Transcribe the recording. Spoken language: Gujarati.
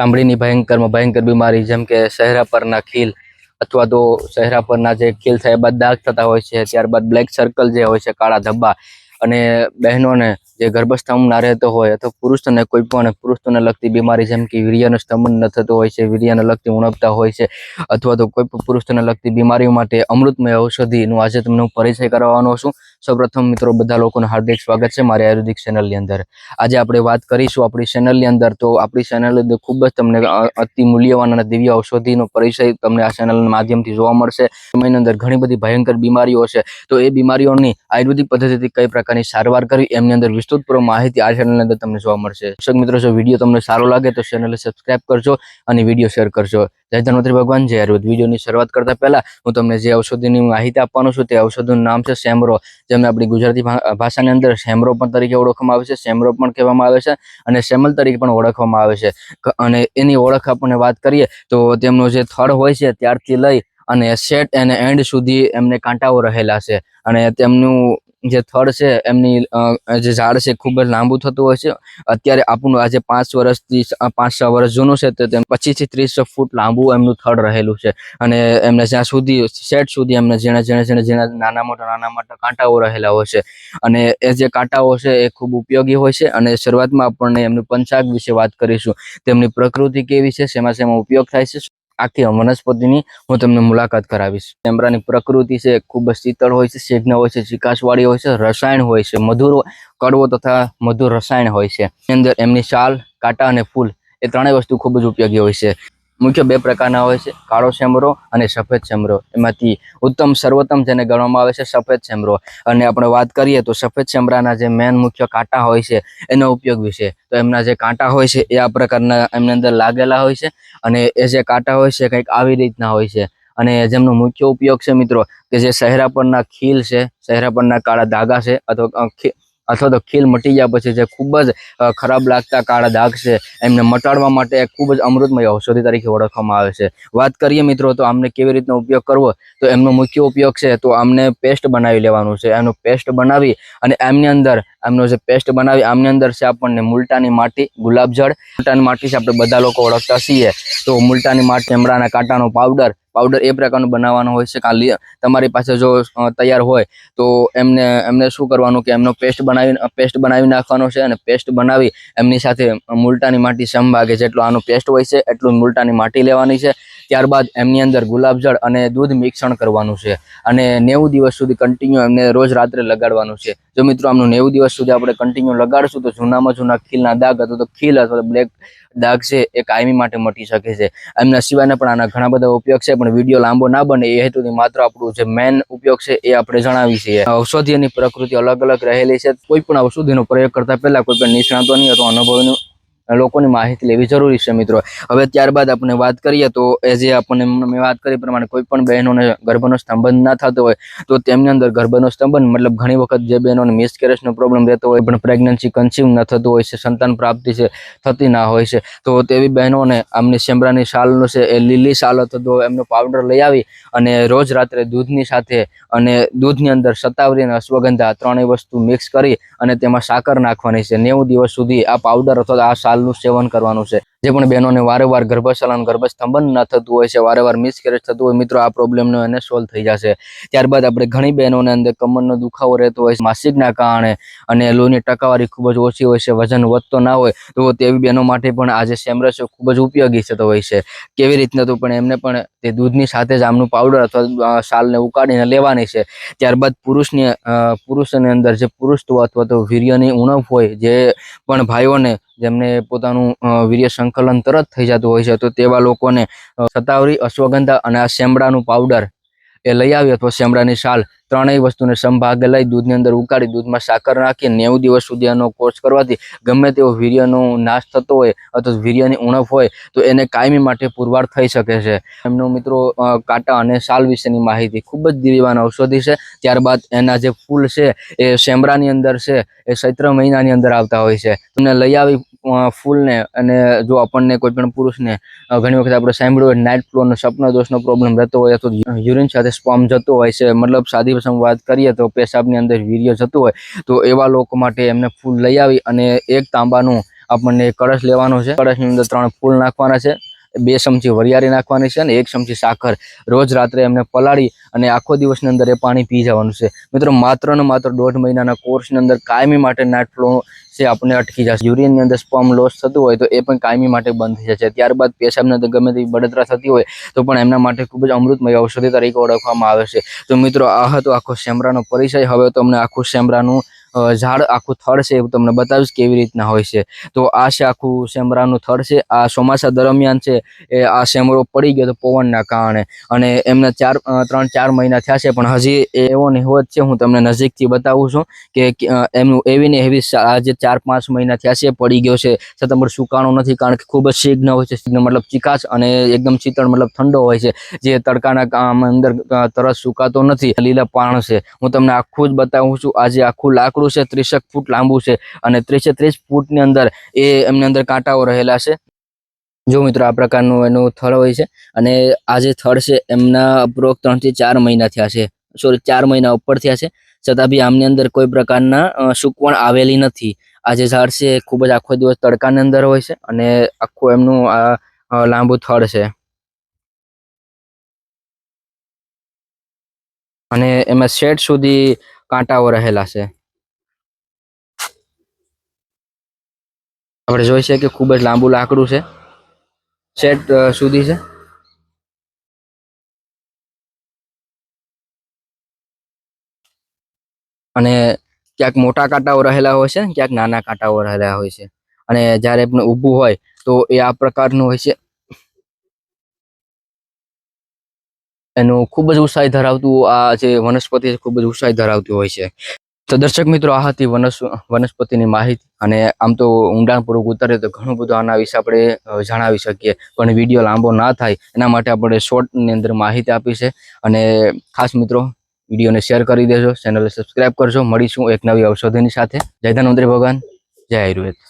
ચામડીની ભયંકરમાં ભયંકર બીમારી, જેમ કે ચહેરા પરના ખીલ અથવા તો ચહેરા પરના જે ખીલ થયા બાદ દાગ થતા હોય છે, ત્યારબાદ બ્લેક સર્કલ જે હોય છે, કાળા ધબ્બા અને બહેનોને જે ગર્ભસ્થમના રહેતો હોય અથવા પુરુષને કોઈ પણ પુરુષોને લગતી બીમારી, જેમ કે વીર્યનો સ્તંભન ન થતો હોય છે, વીર્યને લગતી ઉણપતા હોય છે અથવા તો કોઈ પણ પુરુષને લગતી બીમારીઓ માટે અમૃતમય ઔષધિનું આજે તમને હું પરિચય કરવાનો છું. સૌપ્રથમ મિત્રો બધા લોકોનું હાર્દિક સ્વાગત છે મારી આયુર્વેદિક ચેનલની અંદર. આજે આપણે વાત કરીશું આપણી ચેનલની અંદર તો આપણી ચેનલ ખૂબ જ તમને અતિ મૂલ્યવાન અને દિવ્ય ઔષધિનો પરિચય તમને આ ચેનલના માધ્યમથી જોવા મળશે. સમયની અંદર ઘણી બધી ભયંકર બીમારીઓ છે. તો એ બીમારીઓની આયુર્વેદિક પદ્ધતિથી કઈ પ્રકારની સારવાર કરવી એમની અંદર વિસ્તૃતપૂર્વક માહિતી આ ચેનલની અંદર તમને જોવા મળશે. દર્શક મિત્રો, જો વીડિયો તમને સારો લાગે તો ચેનલને સબસ્ક્રાઇબ કરજો અને વીડિયો શેર કરજો. જય ધનવંતરી ભગવાન, જય આયુર્વેદ વિડીયોની શરૂઆત કરતા પહેલા હું તમને જે ઔષધિની માહિતી આપવાનો છું તે ઔષધનું નામ છે સેમરો, જેમને આપણી ગુજરાતી ભાષાની અંદર સેમરો પણ તરીકે ઓળખવામાં આવે છે, સેમરો પણ કહેવામાં આવે છે અને સેમલ તરીકે પણ ઓળખવામાં આવે છે. અને એની ઓળખ આપણને વાત કરીએ તો તેમનો જે થડ હોય છે ત્યારથી લઈ અને સેટ અને એન્ડ સુધી એમને કાંટાઓ રહેલા છે અને તેમનું જે થડ છે, એમની જે ઝાડ છે ખૂબ જ લાંબુ થતું હોય છે. અત્યારે આપણું આજે પાંચ વર્ષથી, પાંચ છ વર્ષ જૂનું છે, તો તેમ પચીસથી ત્રીસ ફૂટ લાંબુ એમનું થડ રહેલું છે. અને એમને જ્યાં સુધી સેટ સુધી એમને જેણે જેણે જેણે જેના નાના મોટા નાના મોટા કાંટાઓ રહેલા હોય છે. અને એ જે કાંટાઓ છે એ ખૂબ ઉપયોગી હોય છે. અને શરૂઆતમાં આપણને એમનું પંચાગ વિશે વાત કરીશું. તેમની પ્રકૃતિ કેવી છે, શેમાં શેમાં ઉપયોગ થાય છે આખી વનસ્પતિની હું તમને મુલાકાત કરાવીશ. ચેમ્બરાની પ્રકૃતિ છે, ખૂબ જ શીતળ હોય છે શીઘ્ન હોય છે, ચિકાસવાળી હોય છે, રસાયણ હોય છે, મધુર કડવો તથા મધુર રસાયણ હોય છે. અંદર એમની શાલ, કાંટા અને ફૂલ, એ ત્રણેય વસ્તુ ખૂબ જ ઉપયોગી હોય છે. મુખ્ય બે પ્રકારના હોય છે, કાળો સેમરો અને સફેદ સેમરો એમાંથી ઉત્તમ સર્વોત્તમ જેને ગણવામાં આવે છે સફેદ સેમરો અને આપણે વાત કરીએ તો સફેદ શેમરાના જે મેન મુખ્ય કાંટા હોય છે, એનો ઉપયોગ વિશે. તો એમના જે કાંટા હોય છે, એ આ પ્રકારના એમની અંદર લાગેલા હોય છે. અને એ જે કાંટા હોય છે કંઈક આવી રીતના હોય છે. અને જેમનો મુખ્ય ઉપયોગ છે મિત્રો, કે જે ચહેરા પરના ખીલ છે, ચહેરા પરના કાળા ધાગા છે, અથવા અથવા તો ખીલ મટી ગયા પછી જે ખૂબ જ ખરાબ લાગતા કાળા દાગ છે, એમને મટાડવા માટે ખૂબ જ અમૃતમય ઔષધિ તરીકે ઓળખવામાં આવે છે. વાત કરીએ મિત્રો, તો આમને કેવી રીતનો ઉપયોગ કરવો? તો એમનો મુખ્ય ઉપયોગ છે, તો આમને પેસ્ટ બનાવી લેવાનું છે. એનો પેસ્ટ બનાવી અને એમની અંદર, એમનો જે પેસ્ટ બનાવી, આમની અંદર છે આપણને મુલટાની માટી, ગુલાબજળ. મુલટાની માટી છે, આપણે બધા લોકો ઓળખતા છીએ. તો મુલટાની માટી ચમડાના કાંટાનો પાવડર પાવડર એ પ્રકારનું બનાવવાનો હોય છે. ખાલી તમારી પાસે જો તૈયાર હોય, તો એમને એમને શું કરવાનું કે એમનો પેસ્ટ બનાવી પેસ્ટ બનાવી નાખવાનો છે અને પેસ્ટ બનાવી એમની સાથે મુલટાની માટી સમભાગે જેટલો આનો પેસ્ટ હોય છે, એટલું મુલટાની માટી લેવાની છે. ત્યારબાદ એમની અંદર ગુલાબજળ અને દૂધ મિશ્રણ કરવાનું છે અને નેવું દિવસ સુધી કન્ટિન્યુ એમને રોજ રાત્રે લગાડવાનું છે. જો મિત્રો, આમનું નેવું દિવસ સુધી આપણે કન્ટિન્યુ લગાડશું. તો જૂનામાં જૂના ખીલના દાગ અથવા તો ખીલ અથવા બ્લેક દાગ છે, એ કાયમી માટે મટી શકે છે. એમના સિવાયના પણ આના ઘણા બધા ઉપયોગ છે, પણ વીડિયો લાંબો ના બને. એ હેતુથી માત્ર આપણું જે મેન ઉપયોગ છે, એ આપણે જણાવી છીએ. ઔષધિની પ્રકૃતિ અલગ અલગ રહેલી છે. કોઈ પણ ઔષધિનો પ્રયોગ કરતા પહેલા કોઈ પણ નિષ્ણાતોની અથવા અનુભવીની લોકોની માહિતી લેવી જરૂરી છે મિત્રો. હવે ત્યારબાદ આપણે વાત કરીએ તો એ જે આપણને મેં વાત કરી પ્રમાણે કોઈ પણ બહેનોને ગર્ભનો સ્તંભન ના થતો હોય, તો તેમની અંદર ગર્ભનો સ્તંભન મતલબ ઘણી વખત જે બહેનોને મિસકેરેજનો પ્રોબ્લેમ રહેતો હોય, પણ પ્રેગ્નન્સી કન્સીવ ન થતું હોય છે, સંતાન પ્રાપ્તિ છે, થતી ના હોય છે, તો તેવી બહેનોને આમની શેમરાની શાલનો છે એ લીલી શાલ અથવા તો એમનો પાવડર લઈ આવી અને રોજ રાત્રે દૂધની સાથે અને દૂધની અંદર સતાવરી અને અશ્વગંધા ત્રણેય વસ્તુ મિક્સ કરી અને તેમાં સાકર નાખવાની છે. નેવું દિવસ સુધી આ પાવડર અથવા આ શાલનું સેવન કરવાનું છે. જે પણ બહેનોને વારંવાર ગર્ભશાળાનું ગર્ભસ્તંભન ન થતું હોય છે, વારંવાર મિસકેરેજ થતું હોય, મિત્રો, આ પ્રોબ્લેમનો એને સોલ્વ થઈ જશે. ત્યારબાદ આપણે ઘણી બહેનોને અંદર કમરનો દુખાવો રહેતો હોય છે, માસિકના કારણે અને લોહીની ટકાવારી ખૂબ જ ઓછી હોય છે, વજન વધતો ના હોય, તો તેવી બહેનો માટે પણ આજે સેમરસ ખૂબ જ ઉપયોગી થતો હોય છે. કેવી રીતના તો પણ એમને પણ તે દૂધની સાથે જ આમનું પાવડર અથવા સાલને ઉકાળીને લેવાની છે. ત્યારબાદ પુરુષની પુરુષની અંદર જે પુરુષત્વ અથવા તો વીર્યની ઉણપ હોય, જે પણ ભાઈઓને જેમને પોતાનું વીર્ય સંકલન તરત થઈ જતું હોય છે. તો તેવા લોકોને સતાવરી, અશ્વગંધા અને આ શેમડાનું પાવડર એ લઈ આવી અથવા શેમડાની શાલ ત્રણેય વસ્તુને સંભાગે લઈ દૂધની અંદર ઉકાળી દૂધમાં સાકર નાખી નેવું દિવસ સુધી એનો કોર્સ કરવાથી ગમે તેવો વીર્યનો નાશ થતો હોય અથવા વીર્યની ઉણપ હોય, તો એને કાયમી માટે પુરવાર થઈ શકે છે. એમનો મિત્રો કાંટા અને શાલ વિશેની માહિતી ખૂબ જ દિવ્યવાન ઔષધિ છે. ત્યારબાદ એના જે ફૂલ છે એ શેમરાની અંદર છે, એ ચૈત્ર મહિનાની અંદર આવતા હોય છે. તમને લઈ આવી ફૂલને અને જો આપણને કોઈ પણ પુરુષને ઘણી વખત આપણે સાંભળ્યું હોય નાઇટ ફ્લોનો સપના દોષનો પ્રોબ્લેમ રહેતો હોય અથવા યુરિન સાથે સ્પોમ જતો હોય છે, મતલબ સાદી ભાષામાં વાત કરીએ તો પેશાબની અંદર વીર્ય જતું હોય, તો એવા લોકો માટે એમને ફૂલ લઈ આવી અને એક તાંબાનું આપણને કળશ લેવાનો છે. કળશની અંદર ત્રણ ફૂલ નાખવાના છે. બે ચમચી વરિયાળી નાખવાની છે અને એક ચમચી સાકર. રોજ રાત્રે એમને પલાળી અને આખો દિવસની અંદર એ પાણી પી જવાનું છે. મિત્રો, માત્ર ને માત્ર દોઢ મહિનાના કોર્સની અંદર કાયમી માટે નાઇટ ફ્લો છે આપણે અટકી જશે. યુરિનની અંદર સ્પમ લોસ થતું હોય તો એ પણ કાયમી માટે બંધ થઈ જશે. ત્યારબાદ પેશાબની અંદર ગમે તેવી બળતરા થતી હોય તો પણ એમના માટે ખૂબ જ અમૃતમય ઔષધિ તરીકે ઓળખવામાં આવે છે. તો મિત્રો, આ હતો આખો શેમરાનો પરિચય. હવે તો અમને આખું શેમરાનું ઝાડ આખું થડ છે એવું તમને બતાવીશ કેવી રીતના હોય છે. તો આ છે આખું શેમરાનું થડ છે, આ ચોમાસા દરમિયાન છે, એ આ શેમરો પડી ગયો તો પવનના કારણે. અને એમના ચાર ત્રણ, ચાર મહિના થયા છે, પણ હજી એવો ને છે હું તમને નજીકથી બતાવું છું કે એમનું એવી ને એવી આજે ચાર, પાંચ મહિના થયા છે પડી ગયો છે. છતાં પણ સુકાણો નથી, કારણ કે ખૂબ જ શીઘ્ન હોય છે. શીઘ્ન મતલબ ચીકાશ અને એકદમ શીતળ મતલબ ઠંડો હોય છે, જે તડકાના કામ અંદર તરત સુકાતો નથી, લીલા પાણ છે. હું તમને આખું જ બતાવું છું, આજે આખું લાકડું છે, ત્રીસેક ફૂટ લાંબુ છે અને ત્રીસે ત્રીસ ફૂટની અંદર એ એમની અંદર કાંટાઓ રહેલા છે. જો મિત્રો આ પ્રકારનું એનું થળ હોય છે અને આ જે થળ છે એમના અપ્રોક ત્રણથી ચાર મહિના થયા છે. સોરી ચાર મહિના ઉપર થયા છે. છતાં બી આમની અંદર કોઈ પ્રકારના સુકવણ આવેલી નથી. આ જે ઝાડ છે એ ખૂબ જ આખો દિવસ તડકાની અંદર હોય છે અને આખું એમનું આ લાંબુ થળ છે. અને એમાં શેડ સુધી કાંટાઓ રહેલા છે. આપણે જોઈ શકીએ ખૂબ જ લાંબુ લાકડું છે. સેટ સુધી છે. અને ક્યાંક મોટા કાંટાઓ રહેલા હોય છે ક્યાંક નાના કાંટાઓ રહેલા હોય છે. અને જ્યારે ઊભું હોય તો એ આ પ્રકારનું હોય છે. એનું ખૂબ જ ઉત્સાહ ધરાવતું આ જે વનસ્પતિ છે ખૂબ જ ઉત્સાહી ધરાવતું હોય છે. તો દર્શક મિત્રો, આ હતી વનસ્પતિની માહિતી. અને આમ તો ઊંડાણપૂર્વક ઉતારે તો ઘણું બધું આના વિશે આપણે જણાવી શકીએ. પણ વીડિયો લાંબો ના થાય. એના માટે આપણે શોર્ટની અંદર માહિતી આપી છે. અને ખાસ મિત્રો, વિડીયોને શેર કરી દેજો. ચેનલને સબસ્ક્રાઇબ કરજો. મળીશું એક નવી ઔષધિની સાથે. જય ધનવંતરી ભગવાન. જય આયુર્વેદ.